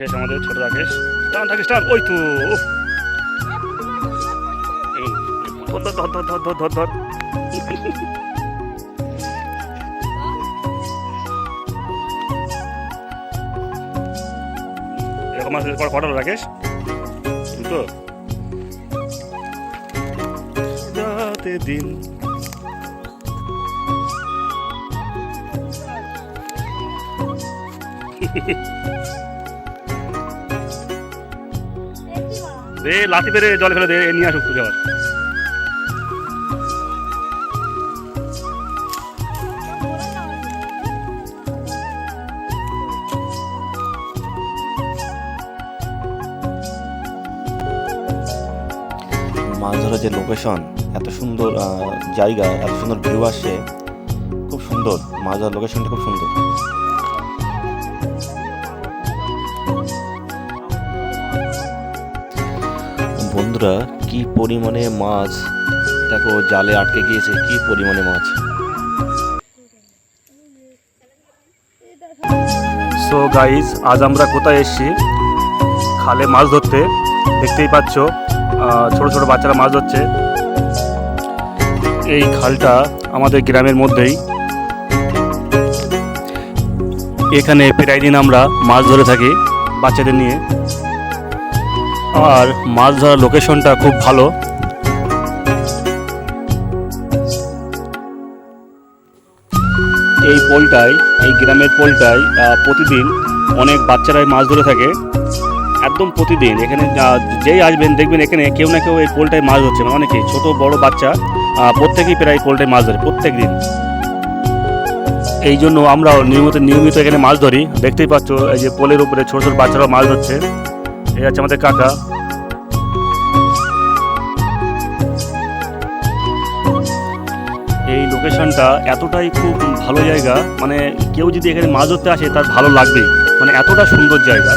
রাকেশ আমাদের ছোট রাকেশ। টান রাকেশ টান। ওই তো। ধর ধর ধর ধর ধর ধর ধর। এরকম মাছ কটা রাকেশ? দুটো। রাতে দিন দে, লাঠি বেড়ে জলে ফেলে দে নিয়ে আসুক তুই আবার। মাছ ধরার যে লোকেশন এত সুন্দর জায়গা, এত সুন্দর ভিউ আসছে, খুব সুন্দর। মাছ ধরার লোকেশনটা খুব সুন্দর। বন্ধুরা, কি পরিমাণে মাছ? দেখো, জালে আটকে গিয়েছে, কি পরিমাণে মাছ? সো গাইজ আজ আমরা কোথায় এসেছি? খালে মাছ ধরতে। দেখতেই পাচ্ছ ছোট ছোট বাচ্চারা মাছ ধরছে। এই খালটা আমাদের গ্রামের মধ্যেই। এখানে প্রায় দিন আমরা মাছ ধরে থাকি বাচ্চাদের নিয়ে। আর মাছ ধরার লোকেশনটা খুব ভালো। এই পোলটায়, এই গ্রামের পোলটায় প্রতিদিন অনেক বাচ্চারাই মাছ ধরে থাকে। একদম প্রতিদিন এখানে যেই আসবেন দেখবেন এখানে কেউ না কেউ এই পোলটায় মাছ ধরছে। মানে অনেকেই ছোট, বড় বাচ্চা প্রত্যেকেই প্রায় পোলটায় মাছ ধরে, প্রত্যেক দিন। এই জন্য আমরাও নিয়মিত নিয়মিত এখানে মাছ ধরি। দেখতেই পাচ্ছ, এই যে পোলের উপরে ছোট ছোট বাচ্চারাও মাছ ধরছে। এই হচ্ছে আমাদের কাকা। এই লোকেশনটা এতটাই খুব ভালো জায়গা মানে কেউ যদি এখানে মাছ ধরতে আসে, তার ভালো লাগবে মানে এতটা সুন্দর জায়গা।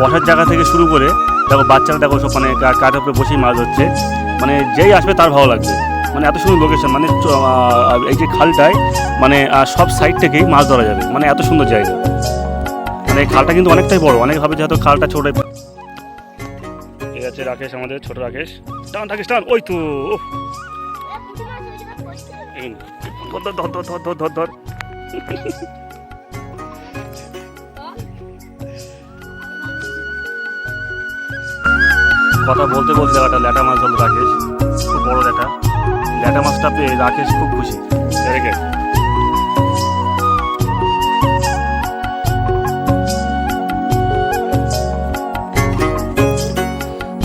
বসার জায়গা থেকে শুরু করে, দেখো বাচ্চারা দেখো সব মানে কাঠের উপরে বসেই মাছ ধরছে। মানে যেই আসবে তার ভালো লাগবে। মানে এত সুন্দর লোকেশন মানে এই যে খালটায় মানে সব সাইড থেকেই মাছ ধরা যাবে। মানে এত সুন্দর জায়গা। মানে খালটা কিন্তু অনেকটাই বড়, অনেক ভাবে যে হয়তো খালটা ছোট আছে রাকেশ আমাদের ছোট রাকেশ। টান রাকেশ টান ওই তো ধর ধর ধর ধর ধর ধর ধর। কথা বলতে বলতে একটা ল্যাটা মাছ ধরলো রাকেশ। খুব বড় ল্যাটা। ল্যাটা মাছটা পেয়ে রাকেশ খুব খুশি। রেখে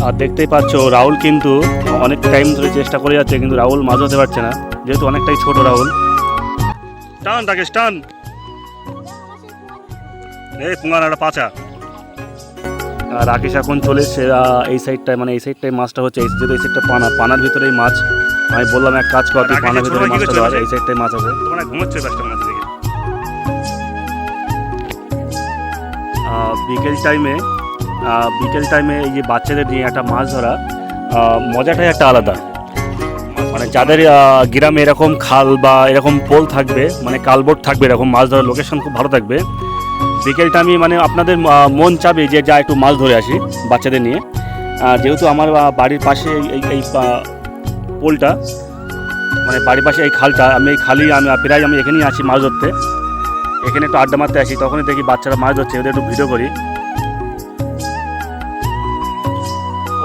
আর দেখতেই পাচ্ছ রাহুল কিন্তু অনেক টাইম ধরে চেষ্টা করে যাচ্ছে কিন্তু রাহুল মাছ হতে পারছে না। যেহেতু অনেকটাই ছোট রাহুল। টান রাকেশ টান। এই পুঙ্গানাটা পাচা। আর রাকেশ এখন চলে এসছে এই সাইডটায় মানে এই সাইডটায় মাছটা হচ্ছে এই যেহেতু এই সাইডটা পানা পানার ভিতরেই মাছ। আমি বললাম এক কাজ কর তুই পানার ভিতরে মাছটা ধর এই সাইডটায় মাছ আছে। তোমার ঘুমোচ্ছে ব্যস্ত মাছ বিকেল টাইমে বিকেল টাইমে এই যে বাচ্চাদের নিয়ে একটা মাছ ধরা মজাটাই একটা আলাদা। মানে যাদের গ্রামে এরকম খাল বা এরকম পোল থাকবে মানে কালবোট থাকবে, এরকম মাছ ধরার লোকেশন খুব ভালো থাকবে। বিকেল টাইমে মানে আপনাদের মন চাবে যে যা একটু মাছ ধরে আসি বাচ্চাদের নিয়ে। যেহেতু আমার বাড়ির পাশে এই এই পোলটা মানে বাড়ির পাশে এই খালটা, আমি এই খালি, আমি প্রায় আমি এখানেই আসি মাছ ধরতে। এখানে একটু আড্ডা মারতে আসি, তখনই দেখি বাচ্চারা মাছ ধরছে ওদের একটু ভিডিও করি।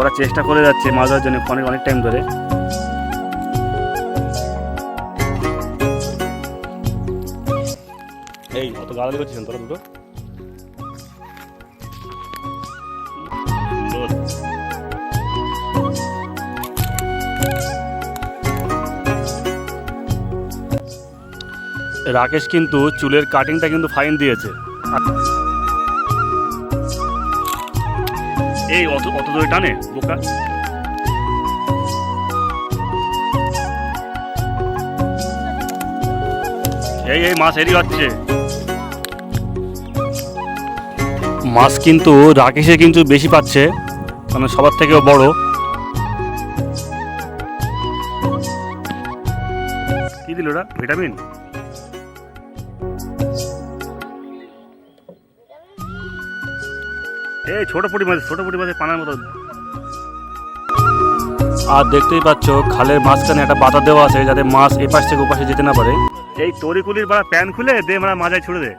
ওরা চেষ্টা করে যাচ্ছে মাছ ধরার জন্য অনেক অনেক টাইম ধরে। এই অত গালালি করছিস তোরা দুটো? রাকেশ কিন্তু চুলের কাটিংটা কিন্তু ফাইন দিয়েছে। এই অত অত দূরে টানে বোকা। এই এই মাছ এরই হচ্ছে মাছ কিন্তু রাকেশে কিন্তু বেশি পাচ্ছে মানে সবার থেকেও বড়। কি দিল ওটা? ভিটামিন? এই ছোট পুঁটি মাছ ছোট পুটি মাছের পানার মতো। আর দেখতেই পাচ্ছ খালের মাঝখানে একটা বাতা দেওয়া আছে যাতে মাছ এপাশ থেকে ওপাশে যেতে না পারে। এই তরিকুলির বাড়া প্যান খুলে দে মাজায় ছুড়ে দে।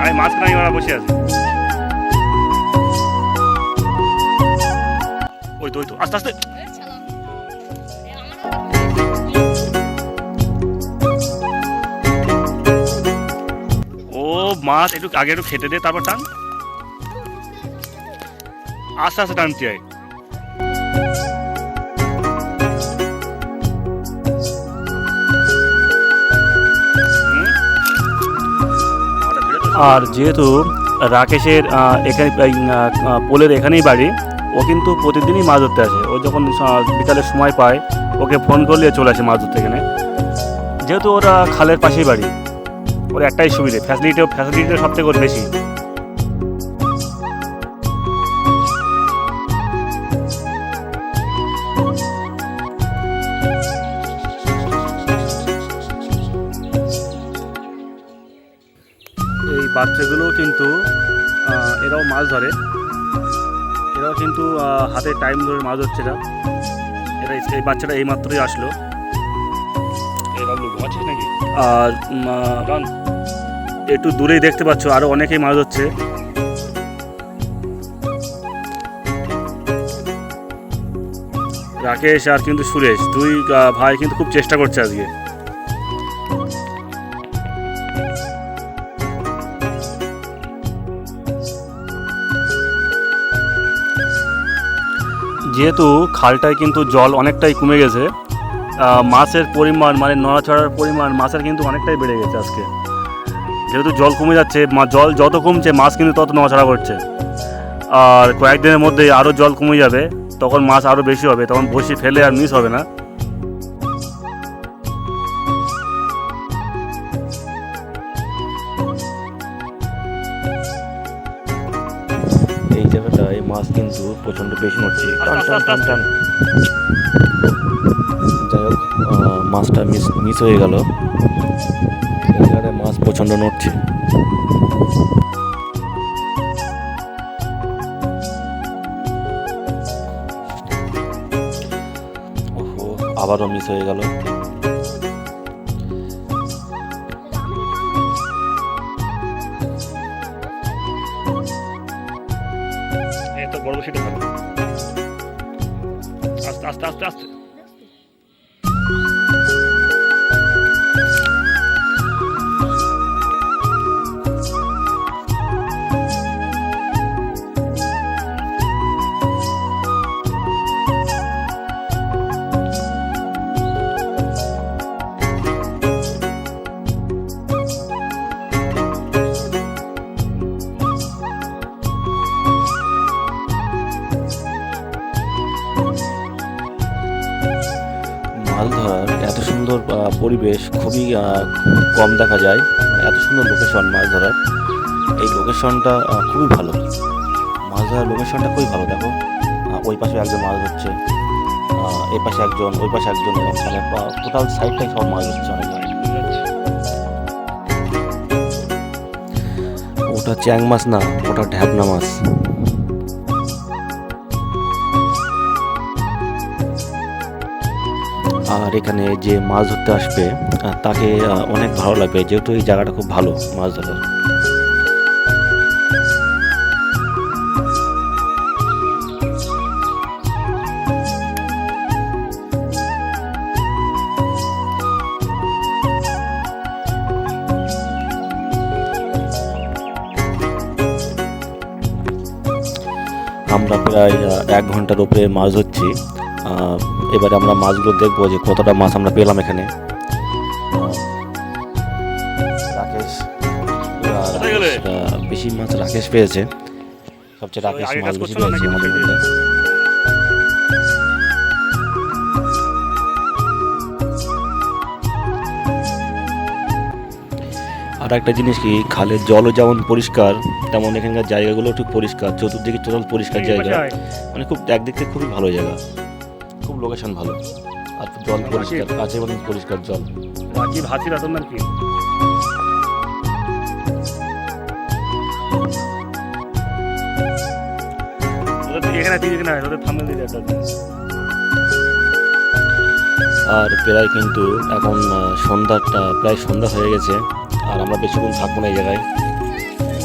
আমি মাঝখানে ওরা বসে আছে। ওই তো ওই তো, আস্তে আস্তে। ও, মাছ, একটু আগে একটু খেতে দে, তারপর টান। আস্তে আস্তে টানতে হয় আর যেহেতু রাকেশের এখানে পোলের এখানেই বাড়ি, ও কিন্তু প্রতিদিনই মাছ ধরতে আসে। ও যখন বিকালের বিকালে সময় পায়, ওকে ফোন করলে চলে আসে মাছ ধরতে এখানে। যেহেতু ওরা খালের পাশেই বাড়ি, ওর একটাই সুবিধে ফ্যাসিলিটিও ফ্যাসিলিটিটা সব থেকে বেশি। বাচ্চাগুলো কিন্তু এরাও মাছ ধরে। এরাও কিন্তু হাতে টাইম ধরে মাছ ধরছে না এরা এই বাচ্চাটা এই মাত্রই আসলো আর একটু দূরেই দেখতে পাচ্ছ আরও অনেকেই মাছ ধরছে। রাকেশ আর কিন্তু সুরেশ দুই ভাই কিন্তু খুব চেষ্টা করছে আজকে। যেহেতু খালটায় কিন্তু জল অনেকটাই কমে গেছে মাছের পরিমাণ মানে নড়াচড়ার পরিমাণ মাছের কিন্তু অনেকটাই বেড়ে গেছে আজকে। যেহেতু জল কমে যাচ্ছে জল যত কমছে, মাছ কিন্তু তত নড়াচড়া করছে। আর কয়েকদিনের মধ্যে আরও জল কমে যাবে, তখন মাছ আরও বেশি হবে, তখন বসি ফেলে আর মিস হবে না। প্রচণ্ড বেশি নড়ছে টান টান টান টান যাই হোক মাছটা মিস মিস হয়ে গেল। মাছ প্রচণ্ড নড়ছে। আবারও মিস হয়ে গেল। মাছ ধরার এত সুন্দর পরিবেশ, খুবই কম দেখা যায়। এত সুন্দর লোকেশন মাছ ধরার। এই লোকেশনটা খুবই ভালো। মাছ ধরার লোকেশনটা খুবই ভালো, দেখো। ওই পাশে একজন মাছ ধরছে। এই পাশে একজন, ওই পাশে একজন মানে টোটাল সাইডটাই সব মাছ ধরছে অনেক ওটা চ্যাং মাছ না, ওটা ঢ্যাবনা মাছ। আর এখানে যে মাছ ধরতে আসবে তাকে অনেক ভালো লাগবে। যেহেতু এই জায়গাটা খুব ভালো মাছ ধরার। আমরা প্রায় এক ঘণ্টার উপরে মাছ ধরছি। এবারে আমরা মাছগুলো দেখব যে কতটা মাছ আমরা পেলাম এখানে। রাকেশ বেশি মাছ রাকেশ পেয়েছে। সবচেয়ে রাকেশ মাছ বেশি পেয়েছে আমাদের মধ্যে। আর একটা জিনিস কি খালের জলও যেমন পরিষ্কার তেমন এখানকার জায়গাগুলো ঠিক পরিষ্কার চতুর্দিকে টোটাল পরিষ্কার জায়গা। মানে খুব একদিক থেকে খুবই ভালো জায়গা। খুব লোকেশন ভালো। আর জল পরিষ্কার কাছে মতন পরিষ্কার জল। রাজীব হাতির আসল নাম কি আর প্রায় কিন্তু এখন সন্ধ্যাটা প্রায় সন্ধ্যা হয়ে গেছে আর আমরা বেশিক্ষণ থাকব না এই জায়গায়।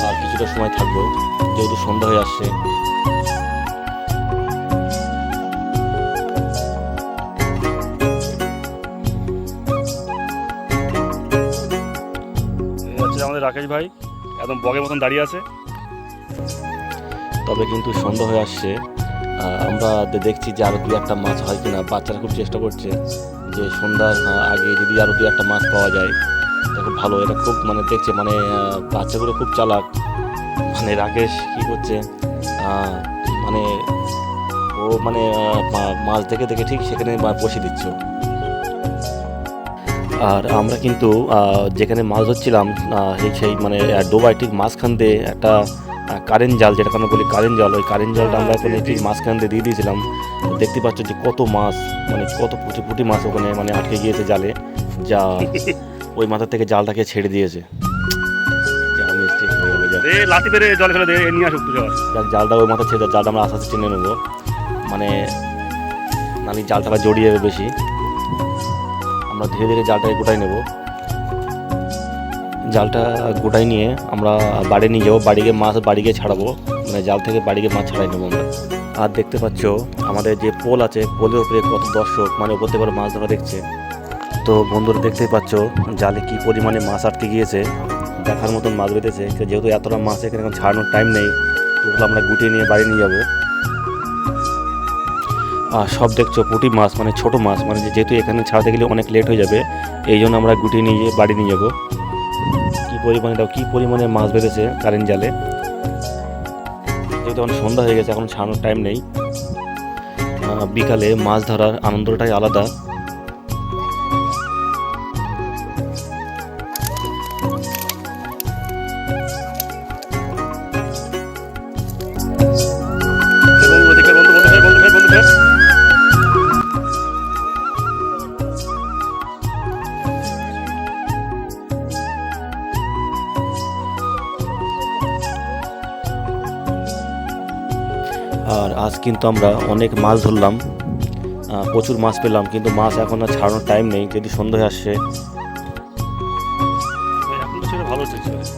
আর কিছুটা সময় থাকব যেহেতু সন্ধ্যা হয়ে আসছে। একদম বগের মতন দাঁড়িয়ে আছে। তবে কিন্তু সন্ধ্যা হয়ে আসছে। আমরা দেখছি যে আরও দু একটা মাছ হয় কিনা। বাচ্চারা খুব চেষ্টা করছে যে সন্ধ্যার আগে যদি আরও দু একটা মাছ পাওয়া যায়, এটা খুব ভালো। এটা খুব মানে দেখছে মানে বাচ্চাগুলো খুব চালাক। মানে রাকেশ কি করছে? মানে ও মানে মাছ দেখে দেখে ঠিক সেখানে বসে দিচ্ছ। আর আমরা কিন্তু যেখানে মাছ ধরছিলাম সেই মানে ডোবায় ঠিক মাঝখান দিয়ে একটা কারেন্ট জাল যেটা আমরা বলি কারেন্ট জাল ওই কারেন্ট জালটা আমরা ওখানে ঠিক মাঝখান দিয়ে দিয়ে দিয়েছিলাম। দেখতে পাচ্ছ যে কত মাছ মানে কত ফুটি ফুটি মাছ ওখানে মানে আটকে গিয়েছে জালে যা ওই মাথা থেকে জালটাকে ছেড়ে দিয়েছে। পেরে জল ফেলে নিয়ে আসুক জালটা ওই মাথা ছেড়ে জালটা আমরা আস্তে আস্তে টেনে নেব। মানে নালি জালটা জড়িয়ে যাবে বেশি। আমরা ধীরে ধীরে জালটাকে গোটাই নেব। জালটা গোটাই নিয়ে আমরা বাড়ি নিয়ে যাব বাড়ি গিয়ে মাছ বাড়ি গিয়ে ছাড়াবো। মানে জাল থেকে বাড়ি গিয়ে মাছ ছাড়াই নেব আমরা। আর দেখতে পাচ্ছ, আমাদের যে পোল আছে, পোলের উপরে কত দর্শক মানে উপর থেকে মাছ ধরা দেখছে। তো বন্ধুরা দেখতেই পাচ্ছ, জালে কি পরিমাণে মাছ আটকে গিয়েছে। দেখার মতন মাছ বেঁধেছে। যেহেতু এতটা মাছ এখানে এখন ছাড়ানোর টাইম নেই আমরা গুটিয়ে নিয়ে বাড়ি নিয়ে যাব। সব দেখছ, পুঁটি মাছ মানে ছোট মাছ মানে যেহেতু এখানে ছাড়াতে গেলে অনেক লেট হয়ে যাবে, এই জন্য আমরা গুটি নিয়ে গিয়ে বাড়ি নিয়ে যাব। কী পরিমাণে দাও কী পরিমাণে মাছ বেঁধেছে কারেন্ট জালে। যেহেতু অনেক সন্ধ্যা হয়ে গেছে, এখন ছাড়ানোর টাইম নেই। বিকালে মাছ ধরার আনন্দটাই আলাদা। কিন্তু আমরা অনেক মাছ ধরলাম প্রচুর মাছ পেলাম, কিন্তু মাছ এখন আর ছাড়ানোর টাইম নেই, যদি সন্ধ্যা হয়ে আসছে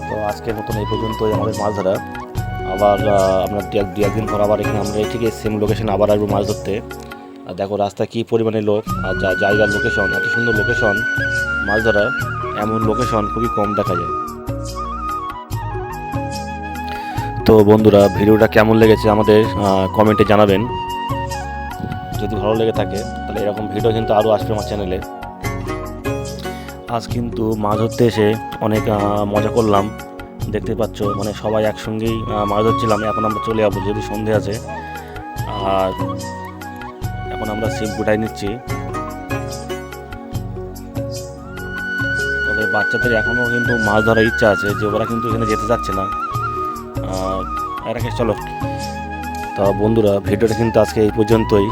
তো আজকের মতন এই পর্যন্তই আমাদের মাছ ধরা। আবার এক- দু একদিন পর আবার এখানে আমরা ঠিক সেম লোকেশন আবার আসব মাছ ধরতে। আর দেখো রাস্তা কী পরিমাণে লোক, আর যা জায়গার লোকেশন এত সুন্দর লোকেশন মাছ ধরা। এমন লোকেশন খুবই কম দেখা যায়। তো বন্ধুরা, ভিডিওটা কেমন লেগেছে আমাদের কমেন্টে জানাবেন। যদি ভালো লেগে থাকে, তাহলে এরকম ভিডিও কিন্তু আরও আসবে আমার চ্যানেলে আজ কিন্তু মাছ ধরতে এসে অনেক মজা করলাম। দেখতে পাচ্ছ মানে সবাই একসঙ্গেই মাছ ধরছিলাম। এখন আমরা চলে যাব যদি সন্ধে আছে। আর এখন আমরা সিপ গুটাই নিচ্ছি। তবে বাচ্চাদের এখনও কিন্তু মাছ ধরার ইচ্ছা আছে যে ওরা কিন্তু এখানে যেতে চাচ্ছে না। রাকেশ চলো। তা বন্ধুরা ভিডিওটা কিন্তু আজকে এই পর্যন্তই।